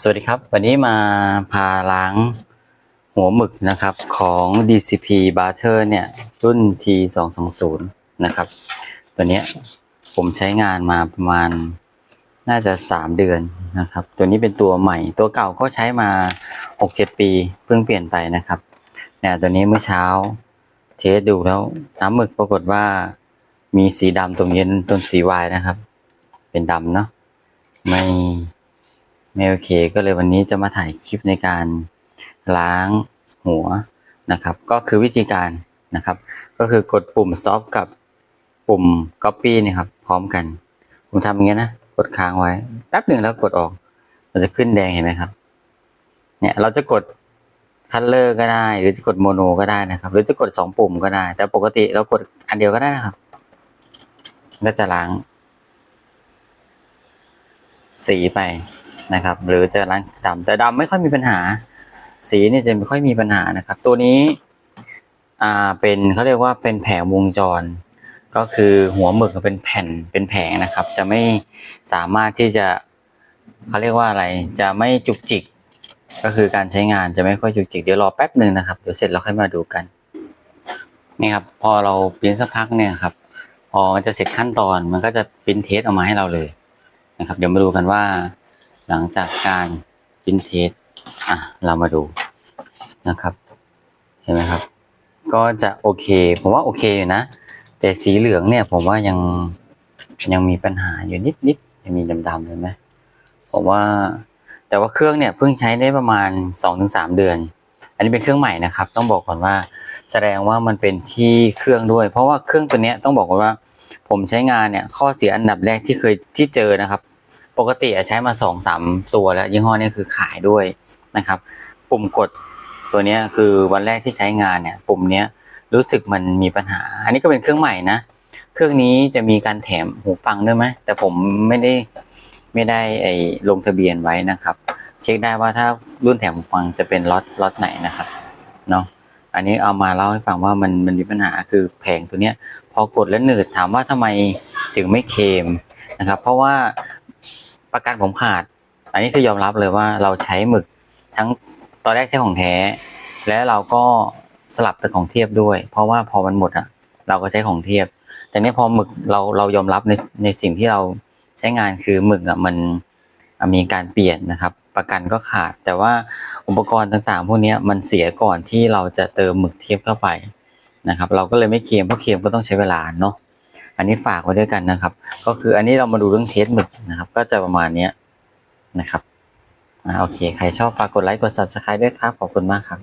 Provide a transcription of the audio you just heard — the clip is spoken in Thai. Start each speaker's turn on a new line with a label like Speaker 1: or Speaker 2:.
Speaker 1: สวัสดีครับ วันนี้มาพาล้างหัวหมึกนะครับของ DCP Butter เนี่ย รุ่น T 2 2 0 นะครับ ตัวนี้ผมใช้งานมาประมาณน่าจะ 3 เดือนนะครับ ตัวนี้เป็นตัวใหม่ ตัวเก่าก็ใช้มา 6-7 ปี เพิ่งเปลี่ยนไปนะครับเนี่ยตัวนี้เมื่อเช้าเทสดูแล้วน้ำหมึกปรากฏว่ามีสีดำตรงเย็นต้นสีวายนะครับ เป็นดำเนาะไม่ ไม่โอเค ก็เลยวันนี้จะมาถ่ายคลิปในการล้างหัวนะครับ ก็คือวิธีการนะครับ ก็คือกดปุ่มซอฟกับปุ่ม Copy นี่ครับ พร้อมกัน ผมทำอย่างเงี้ยนะ กดค้างไว้แป๊บหนึ่งแล้วกดออก มันจะขึ้นแดงเห็นไหมครับ เนี่ยเราจะกดคัลเลอร์ก็ได้ หรือจะกดโมโนก็ได้นะครับ หรือจะกดสองปุ่มก็ได้ แต่ปกติเรากดอันเดียวก็ได้นะครับ ก็จะล้าง สีไป นะครับ หรือจะล้างดำแต่ดำไม่ค่อยมีปัญหา สีนี่จะไม่ค่อยมีปัญหานะครับ ตัวนี้อ่าเป็นเขาเรียกว่าเป็นแผงวงจร ก็คือหัวหมึกเป็นแผ่นเป็นแผงนะครับ จะไม่สามารถที่จะเขาเรียกว่าอะไร จะไม่จุกจิก ก็คือการใช้งานจะไม่ค่อยจุกจิก เดี๋ยวรอแป๊บหนึ่งนะครับ เดี๋ยวเสร็จแล้วค่อยมาดูกัน นี่ครับ พอเราปริ้นสักพักเนี่ยครับ พอมันจะเสร็จขั้นตอนมันก็จะปริ้นเทสออกมาให้เราเลยนะครับ เดี๋ยวมาดูกันว่า หลังจากการปริ้นเทสอะเรามาดูนะครับ เห็นไหมครับ ก็จะโอเค ผมว่าโอเคอยู่นะ แต่สีเหลืองเนี่ยผมว่ายังยังมีปัญหาอยู่นิดนิดๆยังมีดำๆเห็นไหมผมว่าแต่ว่าเครื่องเนี่ยเพิ่งใช้ได้ประมาณสองถึงสามเดือน อันนี้เป็นเครื่องใหม่นะครับ ต้องบอกก่อนว่า แสดงว่ามันเป็นที่เครื่องด้วย เพราะว่าเครื่องตัวเนี้ยต้องบอกก่อนว่า ผมใช้งานเนี่ยข้อเสียอันดับแรกที่เคยที่เจอนะครับ ปกติใช้มาสองสามตัวแล้วยี่ห้อนี้คือขายด้วยนะครับ ปุ่มกดตัวนี้คือวันแรกที่ใช้งานเนี่ย ปุ่มเนี้ยรู้สึกมันมีปัญหา อันนี้ก็เป็นเครื่องใหม่นะ เครื่องนี้จะมีการแถมหูฟังด้วยไหมแต่ผมไม่ได้ไม่ได้ไอ้ลงทะเบียนไว้นะครับ เช็คได้ว่าถ้ารุ่นแถมหูฟังจะเป็นล็อตล็อตไหนนะครับเนาะอันนี้เอามาเล่าให้ฟังว่ามันมันมีปัญหาคือแผงตัวเนี้ย พอกดแล้วหนืดถามว่าทำไมถึงไม่เคมนะครับ เพราะว่า ประกันผมขาด อันนี้คือยอมรับเลยว่าเราใช้หมึกทั้งตอนแรกใช้ของแท้ แล้วเราก็สลับไปของเทียบด้วย เพราะว่าพอมันหมดอะ เราก็ใช้ของเทียบ แต่เนี้ยพอหมึกเราเรายอมรับในในสิ่งที่เราใช้งานคือหมึกอะมันมีการเปลี่ยนนะครับ ประกันก็ขาด แต่ว่าอุปกรณ์ต่างๆ พวกนี้มันเสียก่อนที่เราจะเติมหมึกเทียบเข้าไปนะครับ เราก็เลยไม่เคลมเพราะเคลมก็ต้องใช้เวลาเนาะ อันนี้ฝากไว้ด้วยกันนะครับ ก็คืออันนี้เรามาดูเรื่องเทสหมึกนะครับ ก็จะประมาณเนี้ยนะครับอ่าโอเค ใครชอบฝากกดไลค์กด subscribe ด้วยครับ ขอบคุณมากครับ